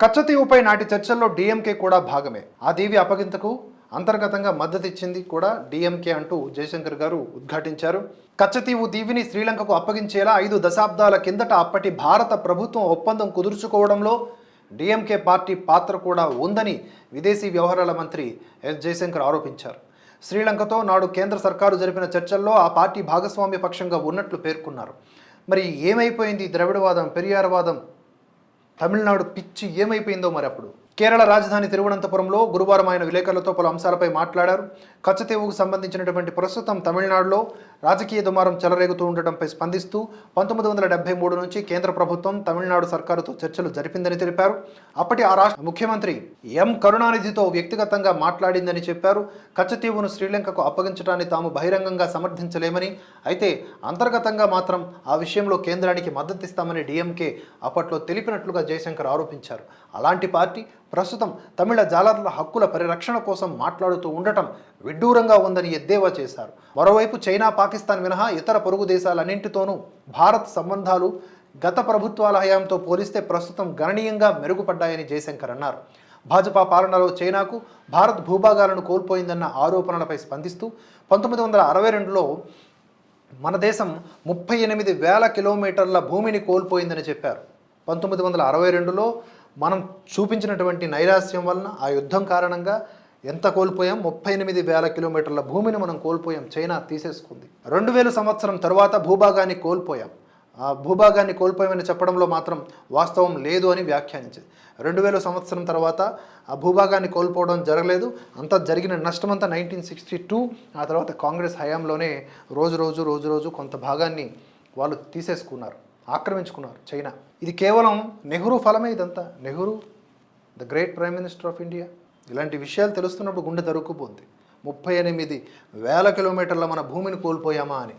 కచ్చతీవుపై నాటి చర్చల్లో డీఎంకే కూడా భాగమే. ఆ దీవి అప్పగింతకు అంతర్గతంగా మద్దతిచ్చింది కూడా డీఎంకే అంటూ జయశంకర్ గారు ఉద్ఘాటించారు. కచ్చతీవు దీవిని శ్రీలంకకు అప్పగించేలా ఐదు దశాబ్దాల కిందట అప్పటి భారత ప్రభుత్వం ఒప్పందం కుదుర్చుకోవడంలో డిఎంకే పార్టీ పాత్ర కూడా ఉందని విదేశీ వ్యవహారాల మంత్రి ఎస్ జయశంకర్ ఆరోపించారు. శ్రీలంకతో నాడు కేంద్ర సర్కారు జరిపిన చర్చల్లో ఆ పార్టీ భాగస్వామ్య పక్షంగా ఉన్నట్లు పేర్కొన్నారు. మరి ఏమైపోయింది ద్రవిడవాదం పెరియారవాదం? తమిళనాడు పిచ్చి ఏమైపోయిందో మరి అప్పుడు? కేరళ రాజధాని తిరువనంతపురంలో గురువారం ఆయన విలేకరులతో పలు అంశాలపై మాట్లాడారు. కచ్చతీవుకు సంబంధించినటువంటి ప్రస్తుతం తమిళనాడులో రాజకీయ దుమారం చెలరేగుతూ ఉండటంపై స్పందిస్తూ పంతొమ్మిది వందల డెబ్బై మూడు నుంచి కేంద్ర ప్రభుత్వం తమిళనాడు సర్కారుతో చర్చలు జరిపిందని తెలిపారు. అప్పటి ఆ రాష్ట్ర ముఖ్యమంత్రి ఎం కరుణానిధితో వ్యక్తిగతంగా మాట్లాడిందని చెప్పారు. కచ్చతీవును శ్రీలంకకు అప్పగించడాన్ని తాము బహిరంగంగా సమర్థించలేమని అయితే అంతర్గతంగా మాత్రం ఆ విషయంలో కేంద్రానికి మద్దతిస్తామని డీఎంకే అప్పట్లో తెలిపినట్లుగా జయశంకర్ ఆరోపించారు. అలాంటి పార్టీ ప్రస్తుతం తమిళ జాలర్ల హక్కుల పరిరక్షణ కోసం మాట్లాడుతూ ఉండటం విడ్డూరంగా ఉందని ఎద్దేవా చేశారు. మరోవైపు చైనా పాకిస్తాన్ మినహా ఇతర పొరుగు దేశాలన్నింటితోనూ భారత్ సంబంధాలు గత ప్రభుత్వాల హయాంతో పోలిస్తే ప్రస్తుతం గణనీయంగా మెరుగుపడ్డాయని జయశంకర్ అన్నారు. భాజపా పాలనలో చైనాకు భారత్ భూభాగాలను కోల్పోయిందన్న ఆరోపణలపై స్పందిస్తూ పంతొమ్మిది వందల అరవై రెండులో మన దేశం ముప్పై ఎనిమిది వేల కిలోమీటర్ల భూమిని కోల్పోయిందని చెప్పారు. పంతొమ్మిది వందల అరవై రెండులో మనం చూపించినటువంటి నైరాస్యం వలన ఆ యుద్ధం కారణంగా ఎంత కోల్పోయాం? ముప్పై ఎనిమిది వేల కిలోమీటర్ల భూమిని మనం కోల్పోయాం. చైనా తీసేసుకుంది. రెండు వేల సంవత్సరం తర్వాత భూభాగాన్ని కోల్పోయాం. ఆ భూభాగాన్ని కోల్పోయామని చెప్పడంలో మాత్రం వాస్తవం లేదు అని వ్యాఖ్యానించింది. రెండు వేల సంవత్సరం తర్వాత ఆ భూభాగాన్ని కోల్పోవడం జరగలేదు. అంతా జరిగిన నష్టమంతా నైన్టీన్ సిక్స్టీ టూ ఆ తర్వాత కాంగ్రెస్ హయాంలోనే రోజు రోజు రోజు రోజు కొంత భాగాన్ని వాళ్ళు తీసేసుకున్నారు. ఆక్రమించుకున్నారు చైనా. ఇది కేవలం నెహ్రూ ఫలమే ఇదంతా. Nehru the great prime minister of India. ఇలాంటి విషయాలు తెలుస్తున్నప్పుడు గుండె తరుక్కుపోతుంది ముప్పై ఎనిమిది వేల కిలోమీటర్ల మన భూమిని కోల్పోయామా అని.